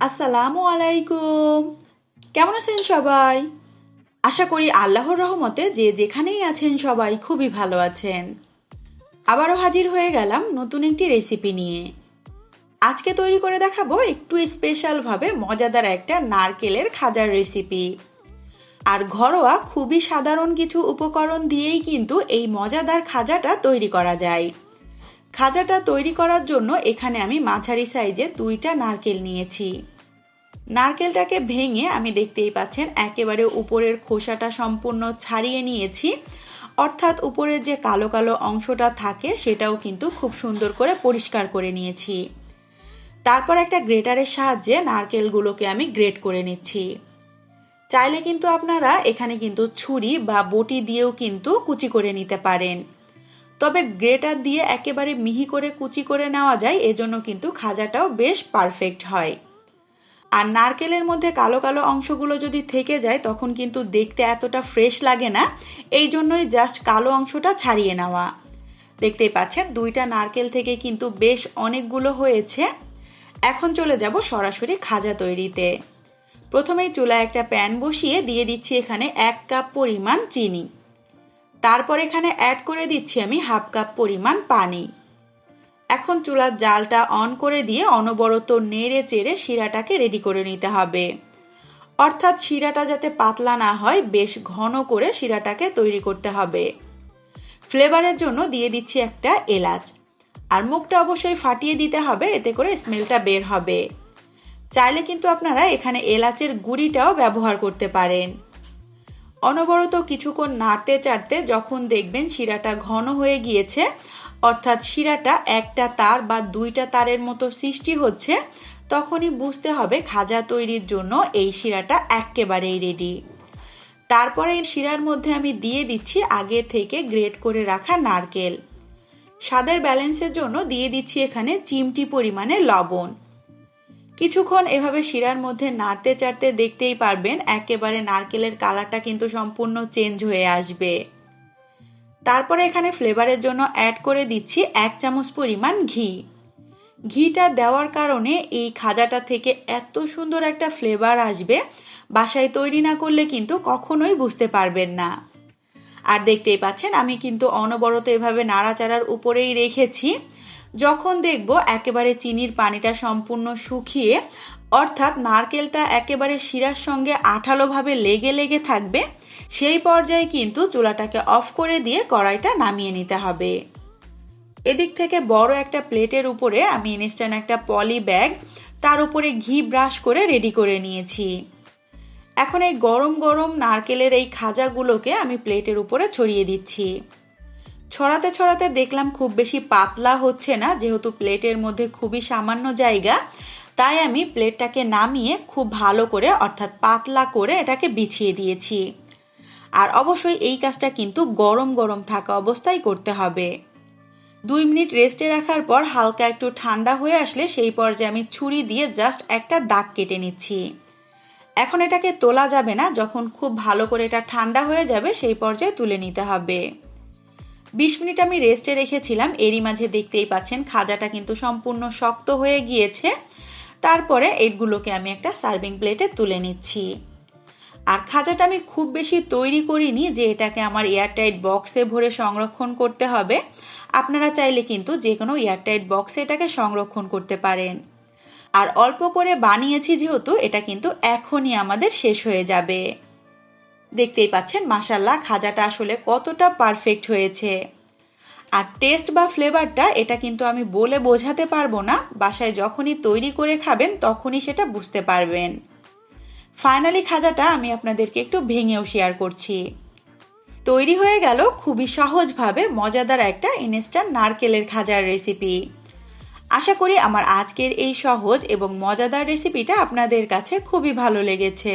আসসালামু আলাইকুম। কেমন আছেন সবাই? আশা করি আল্লাহর রহমতে যে যেখানেই আছেন সবাই খুবই ভালো আছেন। আবারও হাজির হয়ে গেলাম নতুন একটি রেসিপি নিয়ে। আজকে তৈরি করে দেখাবো একটু স্পেশালভাবে মজাদার একটা নারকেলের খাজার রেসিপি আর ঘরোয়া খুবই সাধারণ কিছু উপকরণ দিয়েই কিন্তু এই মজাদার খাজাটা তৈরি করা যায়। খাজাটা তৈরি করার জন্য এখানে আমি মাঝারি সাইজে দুইটা নারকেল নিয়েছি। নারকেলটাকে ভেঙে আমি দেখতেই পাচ্ছেন একেবারে উপরের খোসাটা সম্পূর্ণ ছাড়িয়ে নিয়েছি। অর্থাৎ উপরের যে কালো কালো অংশটা থাকে সেটাও কিন্তু খুব সুন্দর করে পরিষ্কার করে নিয়েছি। তারপর একটা গ্রেটারের সাহায্যে নারকেলগুলোকে আমি গ্রেট করে নিচ্ছি। চাইলে কিন্তু আপনারা এখানে কিন্তু ছুরি বা বটি দিয়েও কিন্তু কুচি করে নিতে পারেন। তবে গ্রেটার দিয়ে একেবারে মিহি করে কুচি করে নেওয়া যায়, এজন্য কিন্তু খাজাটাও বেশ পারফেক্ট হয়। আর নারকেলের মধ্যে কালো কালো অংশগুলো যদি থেকে যায়, তখন কিন্তু দেখতে এতটা ফ্রেশ লাগে না, এই জন্যই জাস্ট কালো অংশটা ছাড়িয়ে নেওয়া। দেখতেই পাচ্ছেন, দুইটা নারকেল থেকে কিন্তু বেশ অনেকগুলো হয়েছে। এখন চলে যাব সরাসরি খাজা তৈরিতে। প্রথমেই চুলায় একটা প্যান বসিয়ে দিয়ে দিচ্ছি এখানে এক কাপ পরিমাণ চিনি। তারপর এখানে অ্যাড করে দিচ্ছি আমি হাফ কাপ পরিমাণ পানি। এখন চুলার জালটা অন করে দিয়ে অনবরত নেড়ে চেড়ে শিরাটাকে রেডি করে নিতে হবে। অর্থাৎ শিরাটা যাতে পাতলা না হয়, বেশ ঘন করে শিরাটাকে তৈরি করতে হবে। ফ্লেভারের জন্য দিয়ে দিচ্ছি একটা এলাচ। আর মুখটা অবশ্যই ফাটিয়ে দিতে হবে, এতে করে স্মেলটা বের হবে। চাইলে কিন্তু আপনারা এখানে এলাচের গুঁড়িটাও ব্যবহার করতে পারেন। অনবরত কিছুক্ষণ নাড়তে চাড়তে যখন দেখবেন শিরাটা ঘন হয়ে গিয়েছে, অর্থাৎ শিরাটা একটা তার বা দুইটা তারের মতো সৃষ্টি হচ্ছে, তখনই বুঝতে হবে খাজা তৈরির জন্য এই শিরাটা একেবারেই রেডি তারপরে এই শিরার মধ্যে আমি দিয়ে দিচ্ছি আগে থেকে গ্রেট করে রাখা নারকেল। স্বাদের ব্যালেন্সের জন্য দিয়ে দিচ্ছি এখানে চিমটি পরিমাণে লবণ। কিছুক্ষণ এভাবে শিরার মধ্যে নাড়তে চাড়তে দেখতেই পারবেন, একেবারে নারকেলের কালারটা কিন্তু সম্পূর্ণ চেঞ্জ হয়ে আসবে। তারপরে এখানে ফ্লেভারের জন্য অ্যাড করে দিচ্ছি এক চামচ পরিমাণ ঘি। ঘিটা দেওয়ার কারণে এই খাজাটা থেকে এত সুন্দর একটা ফ্লেভার আসবে, বাসায় তৈরি না করলে কিন্তু কখনোই বুঝতে পারবেন না। আর দেখতেই পাচ্ছেন, আমি কিন্তু অনবরত এভাবে নাড়াচাড়ার উপরেই রেখেছি। যখন দেখব একেবারে চিনির পানিটা সম্পূর্ণ শুকিয়ে, অর্থাৎ নারকেলটা একেবারে শিরার সঙ্গে আঠালোভাবে লেগে লেগে থাকবে, সেই পর্যায়ে কিন্তু চুলাটাকে অফ করে দিয়ে কড়াইটা নামিয়ে নিতে হবে। এদিক থেকে বড় একটা প্লেটের উপরে আমি ইনস্ট্যান্ট একটা পলি ব্যাগ, তার উপরে ঘি ব্রাশ করে রেডি করে নিয়েছি। এখন এই গরম গরম নারকেলের এই খাজাগুলোকে আমি প্লেটের উপরে ছড়িয়ে দিচ্ছি। ছড়াতে ছড়াতে দেখলাম খুব বেশি পাতলা হচ্ছে না, যেহেতু প্লেটের মধ্যে খুবই সামান্য জায়গা। তাই আমি প্লেটটাকে নামিয়ে খুব ভালো করে, অর্থাৎ পাতলা করে এটাকে বিছিয়ে দিয়েছি। আর অবশ্যই এই কাজটা কিন্তু গরম গরম থাকা অবস্থায় করতে হবে। দুই মিনিট রেস্টে রাখার পর হালকা একটু ঠান্ডা হয়ে আসলে সেই পর্যায়ে আমি ছুরি দিয়ে জাস্ট একটা দাগ কেটে নিচ্ছি। এখন এটাকে তোলা যাবে না, যখন খুব ভালো করে এটা ঠান্ডা হয়ে যাবে সেই পর্যায়ে তুলে নিতে হবে। বিশ মিনিট আমি রেস্টে রেখেছিলাম, এরই মাঝে দেখতেই পাচ্ছেন খাজাটা কিন্তু সম্পূর্ণ শক্ত হয়ে গিয়েছে। তারপরে এগুলোকে আমি একটা সার্ভিং প্লেটে তুলে নিচ্ছি। আর খাজাটা আমি খুব বেশি তৈরি করিনি যে এটাকে আমার এয়ারটাইট বক্সে ভরে সংরক্ষণ করতে হবে। আপনারা চাইলে কিন্তু যে কোনো এয়ারটাইট বক্সে এটাকে সংরক্ষণ করতে পারেন। আর অল্প করে বানিয়েছি যেহেতু, এটা কিন্তু এখনই আমাদের শেষ হয়ে যাবে। দেখতেই পাচ্ছেন মাসাল্লাহ খাজাটা আসলে কতটা পারফেক্ট হয়েছে। আর টেস্ট বা ফ্লেভারটা এটা কিন্তু আমি বলে বোঝাতে পারব না, বাসায় যখনই তৈরি করে খাবেন, তখনই সেটা বুঝতে পারবেন। ফাইনালি খাজাটা আমি আপনাদেরকে একটু ভেঙেও শেয়ার করছি। তৈরি হয়ে গেল খুবই সহজভাবে মজাদার একটা ইনস্ট্যান্ট নারকেলের খাজার রেসিপি আশা করি আমার আজকের এই সহজ এবং মজাদার রেসিপিটা আপনাদের কাছে খুবই ভালো লেগেছে।